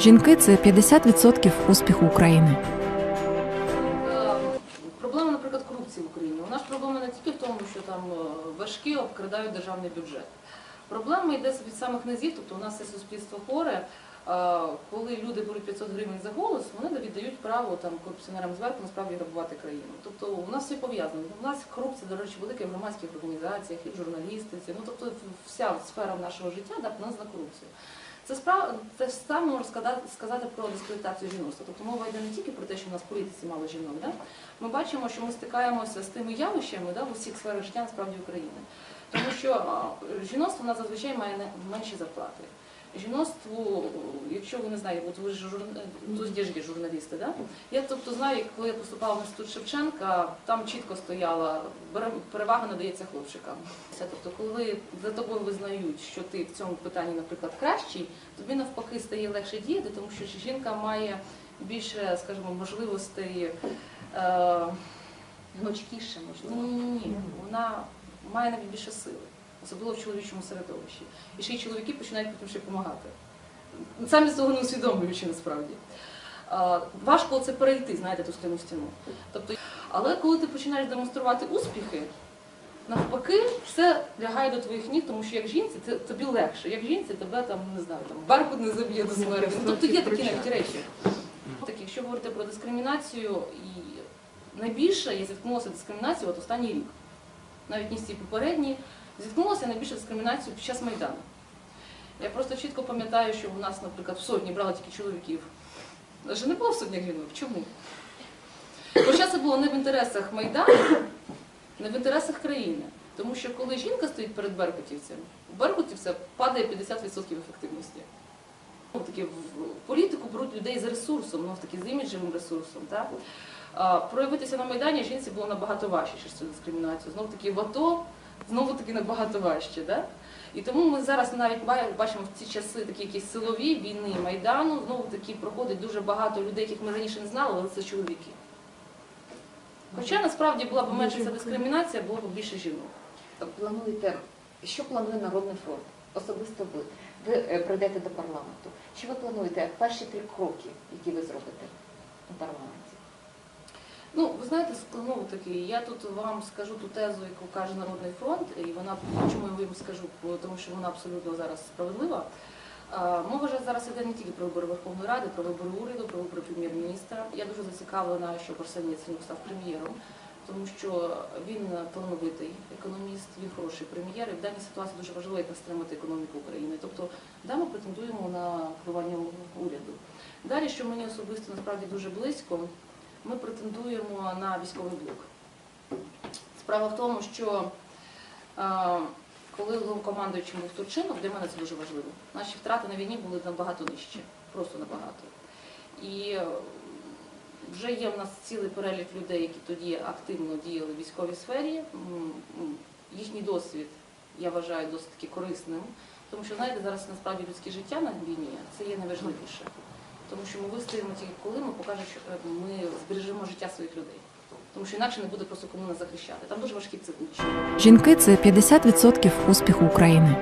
Жінки це 50% успіху України. Проблема, наприклад, корупції в Україні. У нас проблема не тільки в тому, що там е, важкі обкрадають державний бюджет. Проблема йде від самих низів, тобто у нас це суспільство хворе. Е, Коли люди беруть 500 гривень за голос, вони віддають право там корупціонерам зверху насправді грабувати країну. Тобто у нас все пов'язано. У нас корупція, до речі, велика в громадських організаціях, і в журналістиці. Ну тобто вся сфера нашого життя да, пов'язана з корупцією. Це справа те ж саме можна сказати, сказати про дискредитацію жіноцтва. Тобто мова йде не тільки про те, що в нас в політиці мало жінок. Да? Ми бачимо, що ми стикаємося з тими явищами да, в усіх сферах життя насправді України. Тому що жіноцтво у нас зазвичай має менші зарплати. Жіноцтво, якщо ви не знаєте, от ви ж жур... тут де ж є журналісти, да? Я тобто знаю, коли я поступала в інститут Шевченка, там чітко стояла перевага надається хлопчикам. Тобто, коли за тобою визнають, що ти в цьому питанні, наприклад, кращий, тобі навпаки стає легше діяти, тому що жінка має більше, скажімо, можливостей. Е... Гнучкіше, можливо. Ні, ні, ні. Вона має навіть більше сили, особливо в чоловічому середовищі. І ще й чоловіки починають потім ще допомагати. Самі цього не усвідомлюючи насправді. Важко це перейти, знаєте, ту скляну стіну. Тобто, але коли ти починаєш демонструвати успіхи, навпаки, все лягає до твоїх ніг, тому що як жінці це тобі легше. Як жінці тебе там не знаю, там баркут не заб'є до смерті. Ну, Тобто є такі навіть речі. Так, якщо говорити про дискримінацію, і найбільше я зіткнулася з дискримінацією от останній рік. Навіть не з ці попередні. Зіткнулася найбільше з дискримінацією під час Майдану. Я просто чітко пам'ятаю, що у нас, наприклад, в сотні брали тільки чоловіків. Навіть не було в сотнях жінок. Чому? Хоча це було не в інтересах Майдану, не в інтересах країни. Тому що коли жінка стоїть перед беркутівцем, у беркутівця падає 50% ефективності. Ну, таки в політику беруть людей з ресурсом, ну таки з іміджевим ресурсом. Так? А, проявитися на Майдані жінці було набагато важче через цю дискримінацію. Знову таки в АТО знову таки набагато важче. Да? І тому ми зараз навіть бачимо в ці часи такі якісь силові війни Майдану, знову таки проходить дуже багато людей, яких ми раніше не знали, але це чоловіки. Хоча насправді була б менша ця дискримінація, було б більше жінок. Плануєте, що планує Народний фронт? Особисто ви. Ви е, прийдете до парламенту. Що ви плануєте перші три кроки, які ви зробите у парламенті? Ну, ви знаєте, знову таки, я тут вам скажу ту тезу, яку каже Народний фронт, і вона чому я вам скажу, тому що вона абсолютно зараз справедлива. Мова вже зараз іде не тільки про вибори Верховної Ради, про вибори уряду, про вибори прем'єр-міністра. Я дуже зацікавлена, щоб Арсеній Яценюк став прем'єром, тому що він талановитий економіст, він хороший прем'єр, і в даній ситуації дуже важливо як стримати економіку України. Тобто, да, ми претендуємо на керування уряду. Далі, що мені особисто насправді дуже близько, ми претендуємо на військовий блок. Справа в тому, що е, коли головнокомандуючим був Турчинов, для мене це дуже важливо. Наші втрати на війні були набагато нижчі, просто набагато. І вже є в нас цілий перелік людей, які тоді активно діяли в військовій сфері. Їхній досвід я вважаю досить таки корисним, тому що знаєте, зараз насправді людське життя на війні це є найважливіше. Тому що ми вистоїмо тільки коли ми покажемо, що е, ми збережемо життя своїх людей. Тому що інакше не буде просто кому нас захищати. Там дуже важкі цифри. Жінки це 50% успіху України.